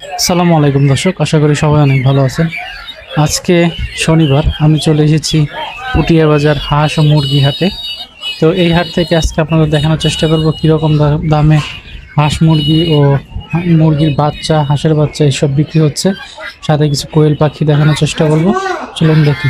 সালামু আলাইকুম দর্শক, আশা করি সবাই অনেক ভালো আছেন। আজকে শনিবার, আমি চলে এসেছি পুটিয়া বাজার হাঁস ও মুরগি হাটে। তো এই হাট থেকে আজকে আপনাদের দেখানোর চেষ্টা করব, কীরকম দামে হাঁস মুরগি ও মুরগির বাচ্চা, হাঁসের বাচ্চা এইসব বিক্রি হচ্ছে। সাথে কিছু কোয়েল পাখি দেখানোর চেষ্টা করব। চলুন দেখি।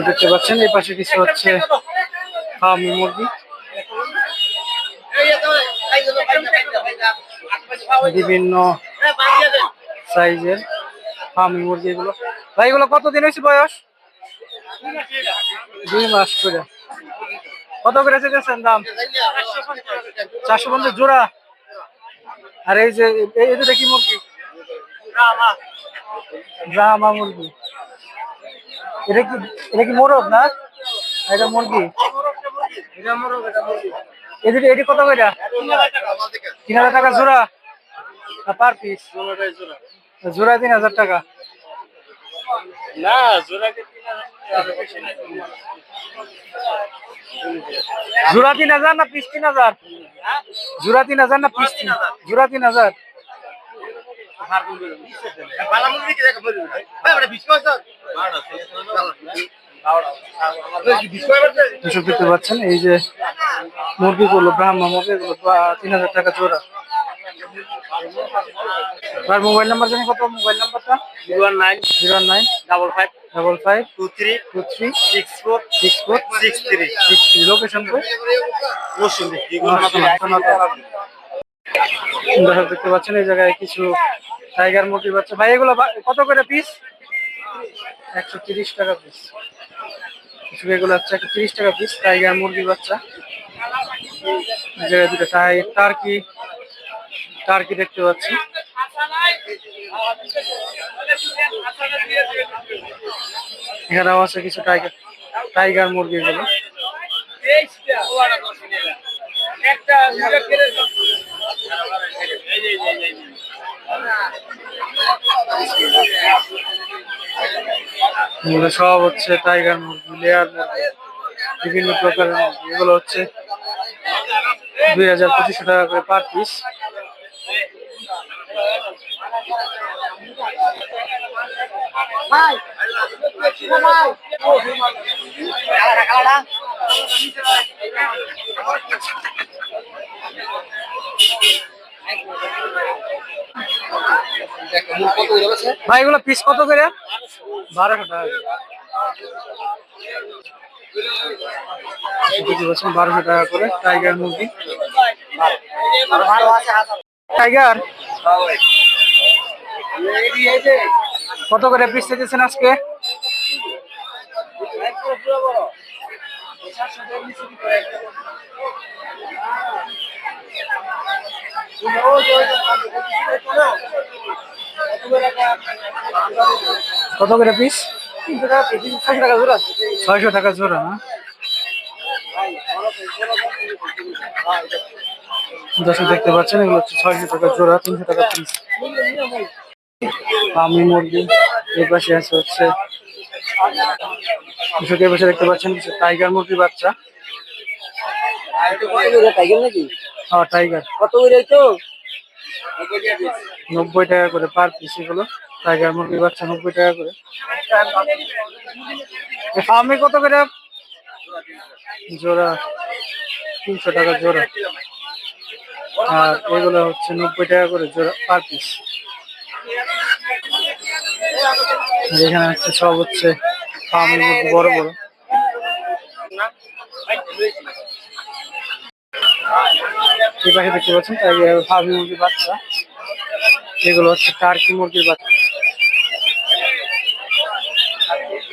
যেভাবে দেখতে পাচ্ছেন এই পাশে কিছু হচ্ছে ফার্মি মুরগি। বিভিন্ন সাইজের ফার্মি মুরগি এগুলো। ভাই এগুলো কতদিন হয়েছে বয়স? দুই মাস করে। কত করে চেয়েছেন দাম? চারশো পঞ্চাশ জোড়া। আর এই যে এই এই দুটো কি মুরগি? ড্রামা মুরগি। এটা কি মোরগ না? এটা মুরগি? এটি কত তিন হাজার টাকা জোড়া। পার পিস জোড়া তিন হাজার টাকা। না জোড়া তিন হাজার না পিস তিন হাজার? জোড়া তিন হাজার না পিস জোড়া তিন হাজার? দর্শক দেখতে পাচ্ছেন এই যে মুরগিগুলো ব্রাহ্মা মুরগিগুলো বা- তিন হাজার টাকা জোড়া। আর মোবাইল নাম্বার জানি কত? মোবাইল নাম্বারটা? Zero nine zero nine double five double five two three two three six four six four six three. Six three. Location দেখতে পাচ্ছেন, এই জায়গায় কিছু টাইগার মুরগি বাচ্চা। ভাই, এগুলো কত করে পিস একশো তিরিশ টাকা পিস কিছু এগুলো হচ্ছে তিরিশ টাকা পিস টাইগার মুরগি বাচ্চা। জায়গায় দুটো টাই টার্কি টার্কি দেখতে পাচ্ছি। এখানেও আছে কিছু টাইগার টাইগার মুরগি গুলো এগুলো সব হচ্ছে টাইগার মুরগি, লেয়ার মুরগি, বিভিন্ন প্রকারের মুরগি। এগুলো হচ্ছে দুই হাজার পঁচিশশো টাকা করে পার পিস ভাই, এগুলো পিস কত করে? বারোশো টাকা। বারোশো টাকা করে টাইগার মুরগি। টাইগার কত করে পিস দিতেছেন আজকে? কত করে পিস ছয়শো টাকা জোড়া, না? দেখতে পাচ্ছেন, এগুলো হচ্ছে ছয়শো টাকা জোড়া, তিনশো টাকা পিস আমি মুরগি, এর পাশে আছে হচ্ছে এই পাশে দেখতে পাচ্ছেন টাইগার মুরগি বাচ্চা। টাইগার নাকি? হ্যাঁ টাইগার কত করে তো? নব্বই টাকা করে পার পিস এগুলো। টাইগার মুরগি বাচ্চা নব্বই টাকা করে। আমি কত করে? জোড়া। তিনশো টাকা জোড়া। আর এগুলো হচ্ছে নব্বই টাকা করে জোড়া পার পিস এখানে হচ্ছে সব হচ্ছে ফার্মের মধ্যে বড় বড়। এই পাশে দেখতে পাচ্ছেন? ফার্মি মুরগির বাচ্চা। এগুলো হচ্ছে টার্কি মুরগির বাচ্চা।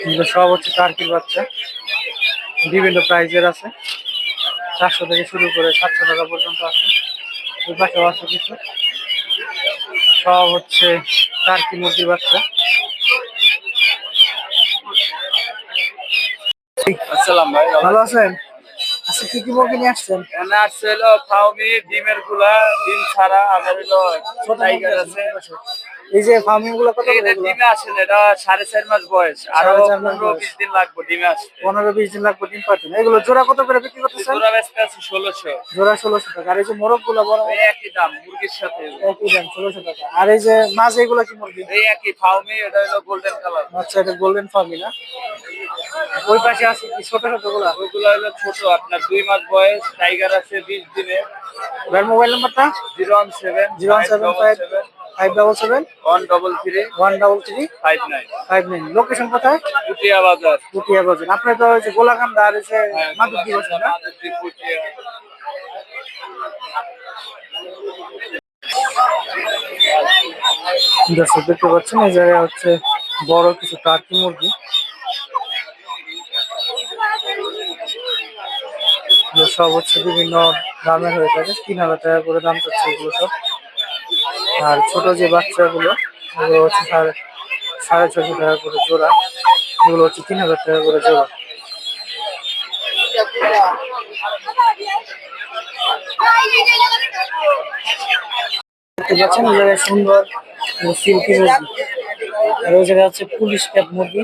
এগুলো সব হচ্ছে টার্কির বাচ্চা। বিভিন্ন প্রাইজের আছে। চারশো থেকে শুরু করে সাতশো টাকা পর্যন্ত আছে। ওই পাশেও আছে কিছু। সব হচ্ছে টার্কি মুরগির বাচ্চা। আসসালাম ভাই ভালো আছেন? আচ্ছা কি কি মুরগি নিয়ে আসছেন? এখানে আসছে হলো ফাউমি ডিমেরগুলা ডিম ছাড়া, আবার হলো টাইগার আছে। এই যে ফার্মিংগুলো কত এটা ডিমে আসে না এটা সাড়ে চার মাস বয়স। আরও পনেরো বিশ দিন লাগবে ডিমে আসতে। পনেরো বিশ দিন লাগবে ডিম পাচ্ছেন এগুলো জোড়া কত করে বিক্রি করতেছেন জোড়া বেচতে আছে ষোলোশো। জোড়া ষোলোশো টাকা। আর এই যে মোরগগুলো বড় একই দাম মুরগির সাথে। একই দাম ষোলোশো টাকা। আর এই যে মাছ এগুলো কি মুরগি? এই একই ফাউমি এটা হলো গোল্ডেন কালার আচ্ছা এটা গোল্ডেন ফার্মি না? ওই পাশে আছে ছোট ছোটগুলা? ওইগুলো হলো ছোট আপনার দুই মাস বয়স টাইগার আছে বিশ দিনে। মোবাইল নাম্বারটা zero one seven zero one seven five five double seven one double three one double three five nine five nine location কোথায়? পুটিয়া বাজার। পুটিয়া বাজার। আপনার তো হচ্ছে গোলাকান্দা আর হচ্ছে মাদুর দিবস না? দর্শক দেখতে পাচ্ছেন এই জায়গায় হচ্ছে বড় কিছু টার্কি মুরগি। সব হচ্ছে বিভিন্ন দামের হয়ে থাকে। তিন হাজার টাকা করে দাম চাচ্ছে এগুলো সব। আর ছোট যে বাচ্চাগুলো ওগুলো হচ্ছে সাড়ে সাড়ে ছশো টাকা করে জোড়া। এগুলো হচ্ছে তিন হাজার টাকা করে জোড়া। দেখতে পাচ্ছেন সুন্দর সিল্কি মুরগি। আর ওই জায়গায় হচ্ছে পুলিশ ক্যাপ মুরগি।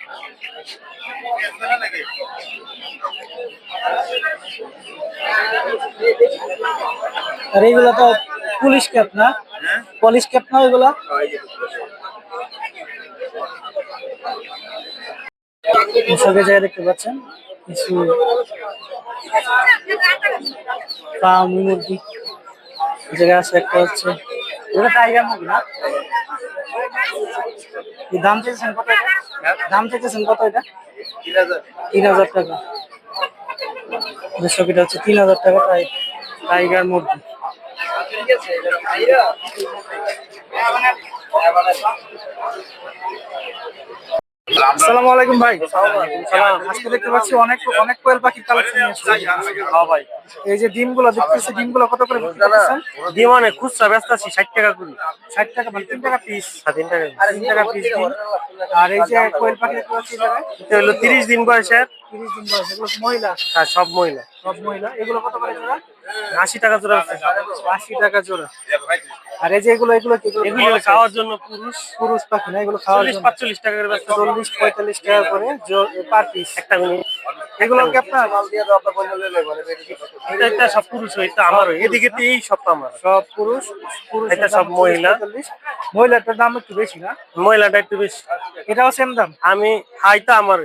আর এইগুলো তো পুলিশ ক্যাপ না? পুলিশ ক্যাপ না ওইগুলা? কৃষকের জায়গায় দেখতে পাচ্ছেন কিছু মুরগি, এই আছে একটা হচ্ছে ওটা টাইগার মুরগি না? দাম চাইছেন কত দাম চাইছেন কত এটা? তিন হাজার টাকা। দুশো কিটা হচ্ছে তিন হাজার টাকা টাই টাইগার মুরগি। আসসালামু আলাইকুম ভাই। আজকে দেখতে পাচ্ছি অনেক অনেক কোয়েল পাখির কালেকশন হ্যাঁ ভাই। এই যে ডিমগুলো দেখতেছি ডিমগুলো কত করে বিক্রি করতেছেন? দিয়ে মানে খুচরা ব্যস্ত আছি ষাট টাকা করে। ষাট টাকা মানে তিন টাকা পিস সাত টাকা তিন টাকা পিস আর এই যে কোয়েল পাখি দেখতে পাচ্ছি এটা হলো তিরিশ দিন বয়সের। তিরিশ দিন বয়স। এগুলো মহিলা আর সব মহিলা সব মহিলা এগুলো কত করে জোড়া? আশি টাকা জোড়া আছে। আশি টাকা জোড়া। আর এই যে এগুলো এগুলো কি এগুলি খাওয়ার জন্য পুরুষ। পুরুষ পাখি না এগুলো খাওয়ার চল্লিশ জন্য। পাঁচচল্লিশ টাকা করে ব্যস্ত। চল্লিশ পঁয়তাল্লিশ টাকা করে পার পিস একটা মিনিট। এগুলো কি আপনার? এটা এটা সব পুরুষ হয় এটা আমারও এদিকে তো এই সব আমার। সব পুরুষ পুরুষ এটা সব মহিলা। মহিলাটার দাম একটু বেশি না? মহিলাটা একটু বেশি। এটাও সেম দাম? আমি হাইটা আমার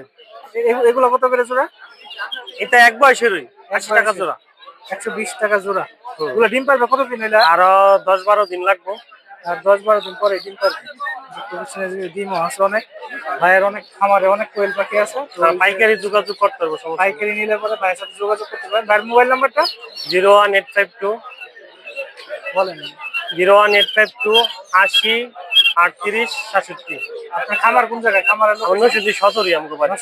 এগুলো কত করে জোড়া? এটা এক বয়সেরই আশি টাকা বয়সের। জোড়া। একশো বিশ টাকা জোড়া। এগুলো ডিম পারবে? কতদিন হইলে? আরও দশ বারো দিন লাগবো। আর দশ বারো দিন পরে ডিম পারবে। ডিমও আছে অনেক ভাইয়ের অনেক খামারে অনেক কোয়েল পাখি আছে। পাইকারি যোগাযোগ করতে পারব সমস্যা পাইকারি নিলে পরে ভাইয়ের সাথে যোগাযোগ করতে পারেন। ভাইয়ের মোবাইল নাম্বারটা? Zero one eight five two. বলেন। Zero one eight five two আশি আটত্রিশ সাতষট্টি। আপনার খামার কোন জায়গায়? সতরই আমাকে বাড়ি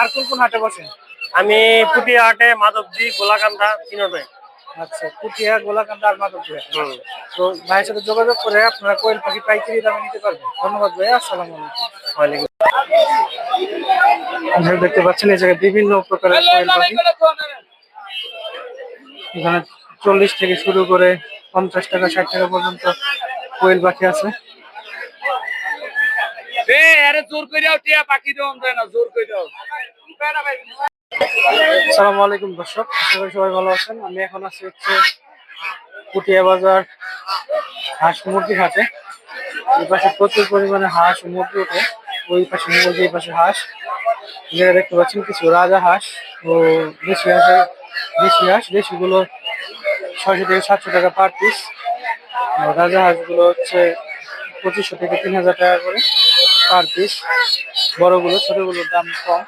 আর কোন কোন হাটে বসেন? আমি পুটিয়া হাটে মাধবজি গোলাকান্দা তিনটায় আচ্ছা পুটিয়া গোলাকান্দা আর মাধবপুর। তো ভাইয়ের সাথে যোগাযোগ করে আপনারা কোয়েল পাখি পাইকারি দামে নিতে পারবেন। ধন্যবাদ ভাই আসসালামু আলাইকুম। আপনারা দেখতে পাচ্ছেন এই জায়গায় বিভিন্ন প্রকারের কোয়েল পাখি। এখানে চল্লিশ থেকে শুরু করে পঞ্চাশ টাকা ষাট টাকা পর্যন্ত কোয়েল পাখি আছে। এ আরে জোর করে দাও টিয়া পাখি দাও যায় না জোর করে দাও আসসালামু আলাইকুম, দর্শক। আশা করি সবাই ভালো আছেন। আমি এখন আছি হচ্ছে পুটিয়া বাজার হাঁস মুরগি হাটে। এই পাশে প্রচুর পরিমাণে হাঁস মুরগি ওঠে। ওই পাশে মুরগি, এই পাশে হাঁস। যেটা দেখতে পাচ্ছেন, কিছু রাজা হাঁস ও দেশি হাঁসের দেশি হাঁস। দেশিগুলো ছয়শো থেকে সাতশো টাকা পার পিস রাজা হাঁসগুলো হচ্ছে পঁচিশশো থেকে তিন হাজার টাকা করে পার পিস বড়গুলো, ছোটগুলোর দাম কম।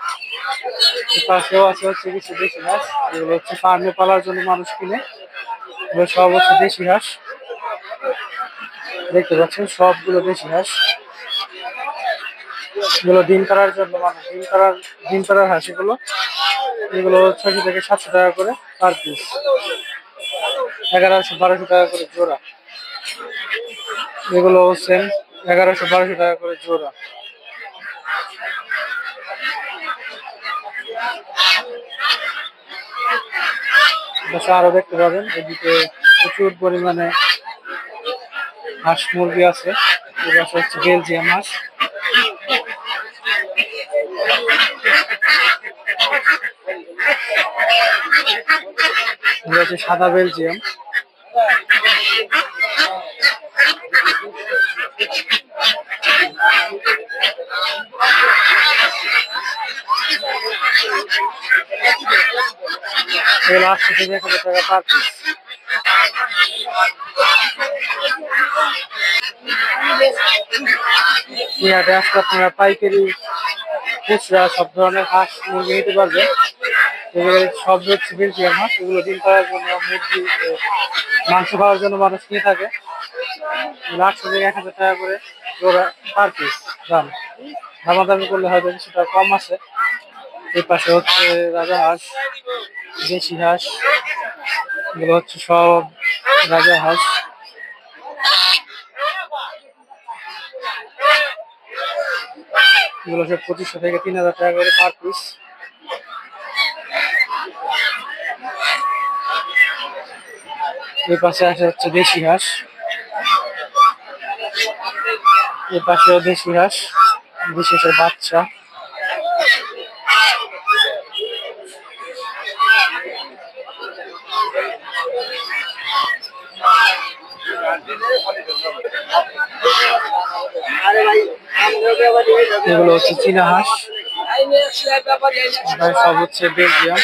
পাশেও আছে হচ্ছে কিছু দেশি হাঁস এগুলো হচ্ছে ফার্মে পালার জন্য মানুষ কিনে। এগুলো সব হচ্ছে দেশি হাঁস। দেখতে পাচ্ছেন, সবগুলো দেশি হাঁস। এগুলো ডিম করার জন্য মানুষ, ডিম করার ডিম করার হাঁস এগুলো। এগুলো ছয়শো থেকে সাতশো টাকা করে পার পিস এগারোশো বারোশো টাকা করে জোড়া। এগুলো সেম এগারোশো বারোশো টাকা করে জোড়া। পাশে আরও দেখতে পাবেন। এদিকে প্রচুর পরিমাণে হাঁস মুরগি আছে। হচ্ছে বেলজিয়াম হাঁস সাদা বেলজিয়াম। এগুলো আটশো থেকে এক হাজার টাকা পার পিস হাটে আসলে আপনারা পাইকারি, খুচরা, সব ধরনের হাঁস, মুরগি নিতে পারবেন। সব হচ্ছে বেলজিয়াম হাঁস। এগুলো ডিম পাওয়ার জন্য, মুরগি মাংস খাওয়ার জন্য মানুষ নিয়ে থাকে। আটশো থেকে এক হাজার টাকা করে জোড়া পার পিস দাম। দামাদামি করলে হয়তো কিছুটা কম আছে। এই পাশে হচ্ছে রাজা হাঁস। দেশি হাঁস এগুলো হচ্ছে সব রাজা হাঁস এগুলো সব পঁচিশশো থেকে তিন হাজার টাকা করে পার পিস এই পাশে আসে হচ্ছে দেশি হাঁস। এই পাশেও দেশি হাঁস হাঁসের বাচ্চা। এগুলো হচ্ছে চীনা হাঁস। সব হচ্ছে বেলজিয়াম।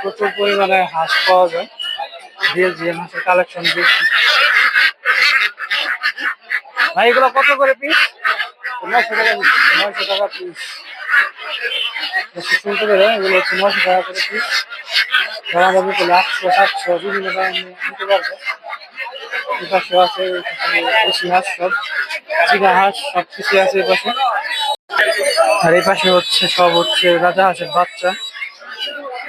প্রচুর পরিমাণে হাঁস পাওয়া যায়। বেলজিয়াম হাঁসের কালেকশন বেশি। ভাই, এগুলো কত করে পিস নয়শো টাকা নয়শো টাকা পিস টাকা করে সাতশো, বিভিন্ন নিতে পারবে। আছে হাঁস সব চিনা হাঁস আছে এই পাশে। আর এই পাশে হচ্ছে, সব হচ্ছে রাজা হাঁসের বাচ্চা।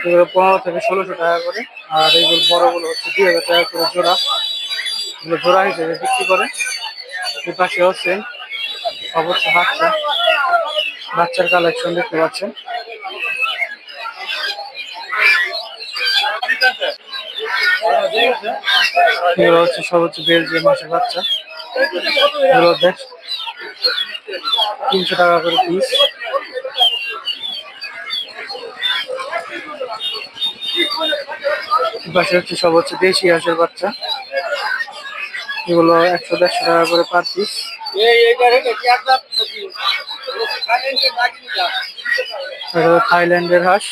এগুলো পনেরো থেকে ষোলোশো টাকা করে, আর এইগুলো বড়গুলো হচ্ছে দুই হাজার টাকা করে জোড়া। এগুলো জোড়া হিসেবে বিক্রি করে। এই পাশে হচ্ছে, সব হচ্ছে বাচ্চা। বাচ্চার কালেকশন দেখতে পাচ্ছেন। এগুলো হচ্ছে সব হচ্ছে বেলজিয়াম মাসের বাচ্চা। এগুলো দেখ, তিনশো টাকা করে পিস পাশে হচ্ছে সব হচ্ছে দেশি হাঁসের বাচ্চা। এগুলো একশো দেড়শো টাকা করে পার পিস থাইল্যান্ডের হাঁস।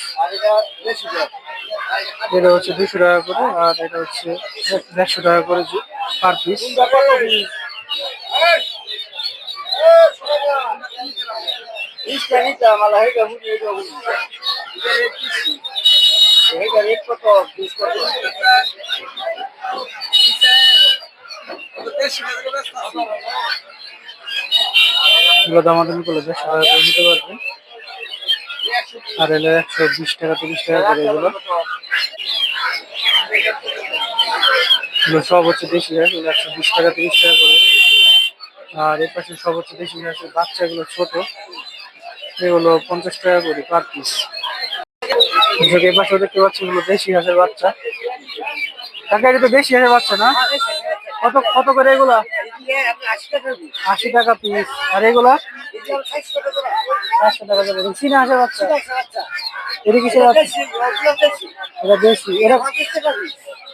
এটা হচ্ছে দুশো টাকা করে, আর এটা হচ্ছে দেড়শো টাকা করে পার পিস নিতে পারবেন। আর এলে একশো বিশ টাকা, তিরিশ টাকা করে এগুলো। এগুলো সব হচ্ছে দেশি হাঁস এগুলো একশো বিশ টাকা তিরিশ টাকা করে। আর এর পাশে সব হচ্ছে দেশি হাঁসের বাচ্চাগুলো ছোট। এগুলো পঞ্চাশ টাকা করে পার পিস এর পাশে দেখতে পাচ্ছি এগুলো দেশি হাঁসের বাচ্চা। কাকা এটা তো দেশি হাঁসের বাচ্চা না? কত কত করে এগুলা? আশি টাকা পিস আর এগুলা? চারশো টাকা করে। চীনা হাঁসের বাচ্চা। এটা কিসের বাচ্চা এটা দেশি। এটা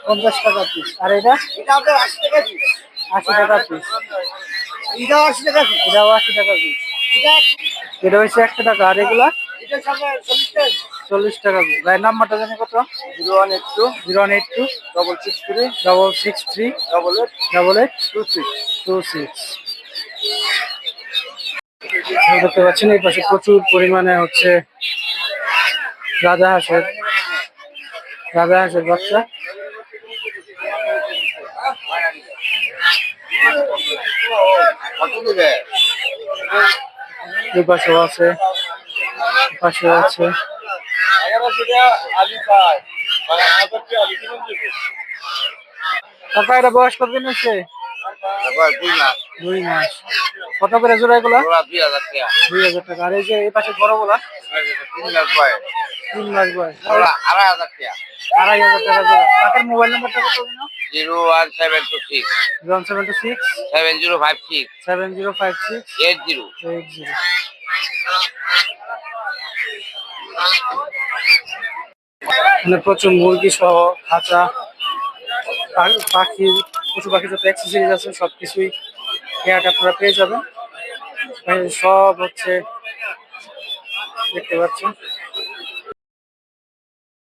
পঞ্চাশ টাকা পিস আর এটা? আশি টাকা পিস এটাও আশি টাকা পিস এটা হচ্ছে একশো টাকা। আর এগুলা? চল্লিশ টাকা গায়ের নাম্বারটা জানি কত? Zero one eight two zero one eight two double six three double six three double eight double eight two six. Two six. দেখতে পাচ্ছেন এই পাশে প্রচুর পরিমাণে হচ্ছে রাজা হাঁসের রাজা হাঁসের বাচ্চা। কত দিবে এই পাশেও আছে পাশেও আছে। কাকা এটা বয়স কতদিন হচ্ছে দুই মাস। দুই মাস কত করে জোড়া এগুলা? দুই হাজার টাকা। আর এই যে এই পাশে বড়গুলা তিন বয় তিন মাস বয়স আড়াই হাজার টাকা। আড়াই হাজার টাকা জোড়া কাকার মোবাইল নাম্বারটা কত দিন? Zero one seven two six. One seven two six. Seven zero five six. Seven zero five six. Eight zero. Eight zero. মানে প্রচুর মুরগি সহ খাঁচা পাখি পশু পাখি যত অ্যাক্সেসরিজ আছে সব কিছুই এয়ারটা আপনারা পেয়ে যাবেন। সব হচ্ছে দেখতে পাচ্ছেন।